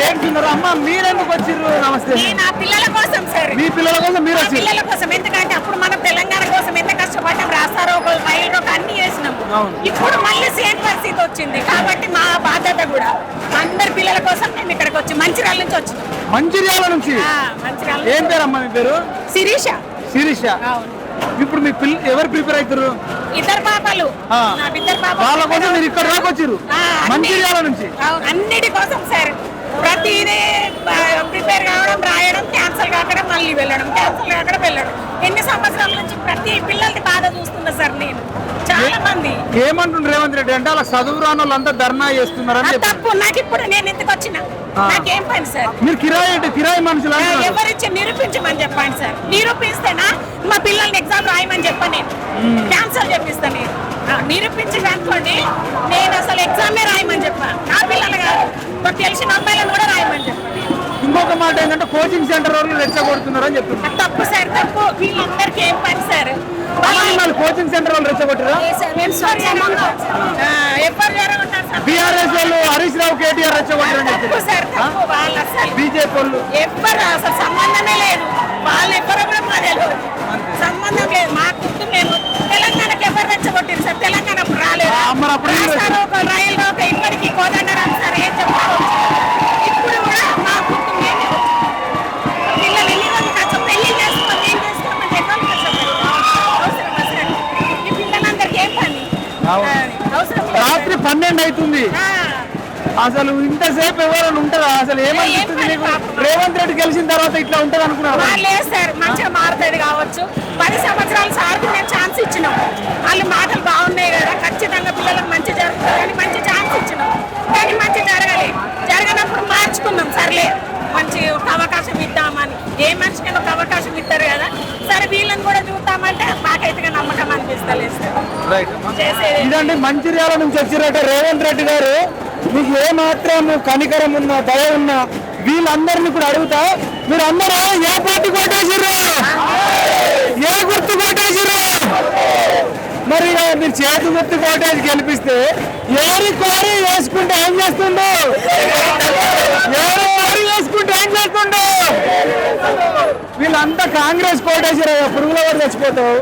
Late ఉన్నారు అమ్మ మీరెందుకు వచ్చిర్రు? నమస్తే. నా పిల్లల కోసం సార్. మీ పిల్లల కోసం మీరు పిల్లల కోసం. ఎందుకంటే అప్పుడు మనం తెలంగాణ కోసం ఎంత కష్టపడ్డాం రాస్తారో ఒక రైలు అన్ని చేసినాము. ఇప్పుడు మళ్ళీ సేమ్ పరిస్థితి వచ్చింది. కాబట్టి మా బాధ్యత కూడా అందరి పిల్లల కోసం మేము ఇక్కడికి వచ్చి మంచిర్యాల నుంచి వచ్చినాం. మంచిర్యాల నుంచి? ఏం. పేరు అమ్మ మీ పేరు? శిరీష. శిరీష. అవును. ఇప్పుడు మీ పిల్ల ఎవరు ప్రిపేర్ అవుతారు ఇద్దరు పాపలు. వాళ్ళ కోసం మీరు ఇక్కడ దాకా అన్ని- మంచిర్యాల నుంచి? అన్నిటి కోసం సార్. మళ్ళీ వెళ్ళడం క్యాన్సిల్ కాకడం వెళ్ళడం. ఎన్ని సంవత్సరాల నుంచి ప్రతి పిల్లలకి బాధ చూస్తున్నా సార్ నేను. చాలా మంది. ఏమంటుండ్రు రేవంత్ రెడ్డి అంటే అలా చదువు రాని వాళ్ళంతా ధర్నా చేస్తున్నారని తప్పు. నాకు ఇప్పుడు నేను ఎందుకు వచ్చిన. నాకేం పని సార్? మీరు కిరాయి ఏంటి కిరాయి మనుషులు. ఎవరిచ్చి నిరూపించమని చెప్పండి సార్. నిరూపిస్తేనా? మా పిల్లల్ని ఎగ్జామ్ రాయమని చెప్ప నేను. క్యాన్సల్ చెప్పిస్తా నేను. ఆ, నిరూపించి అనుకోండి నేను అసలు ఎగ్జామే రాయమని చెప్పాను నా పిల్లలు కాదు మాకు తెలిసిన అమ్మాయిలను కూడా రాయమని చెప్పాను ఇంకొక మాట ఏంటంటే కోచింగ్ సెంటర్ వాళ్ళు రెచ్చగొడుతున్నారని చెప్తున్నారు. అది తప్పు సార్ తప్పు. వీళ్ళందరికీ ఏం పని సార్? వాళ్ళు కోచింగ్ సెంటర్ వాళ్ళు రెచ్చగొట్టారా? బీఆర్ఎస్ వాళ్ళు హరీష్ రావు కేటీఆర్ రెచ్చగొట్టారని చెప్తున్నారు. సార్ తప్పు వాళ్ళు అసలు బీజేపీ వాళ్ళు. అసలు సంబంధమే లేదు. రాత్రి పన్నెండు అవుతుంది. అసలు ఇంతసేపు ఎవరైనా ఉంటుందా అసలు ఏమనిపిస్తుంది పని రేవంత్ రెడ్డి గెలిచిన తర్వాత ఇట్లా ఉంటది అనుకున్నారా లేదు సార్ మంచిగా మారుతుంది కావచ్చు. పది సంవత్సరాల సార్కి మేము ఛాన్స్ ఇచ్చినాం. వాళ్ళు మాటలు బాగున్నాయి కదా. ఖచ్చితంగా పిల్లలకు మంచి జరుగుతుంది అని మంచి ఛాన్స్ ఇచ్చినాం. కానీ మంచి జరగాలి. జరగనప్పుడు మార్చుకున్నాం సర్లే మంచి అవకాశం ఇద్దామని. ఏ మనిషికైనా ఒక అవకాశం ఇస్తారు కదా సరే వీళ్ళని కూడా చూద్దామంటే మాకైతే నమ్మకం అనిపిస్తలేదు సార్ రైట్ చేసేది ఇదండి మంచిర్యాల నుంచి వచ్చినట్టు రేవంత్ రెడ్డి గారు. మీకు ఏ మాత్రం కనికరం ఉన్నా దయ ఉన్నా వీళ్ళందరినీ కూడా అడుగుతా. మీరు అందరూ ఏ పార్టీ కొట్టేసిర్రు ఏ గుర్తు కొట్టేసిర్రు మరి మీరు చేతి గుర్తు కొట్టేసి గెలిపిస్తే ఎవరి కోరి వేసుకుంటే ఏం చేస్తుండు? ఎవరి కోరి వేసుకుంటే ఏం చేస్తుండు? వీళ్ళంతా కాంగ్రెస్ కోటేసారు పురుగుల వాడు చచ్చిపోతావు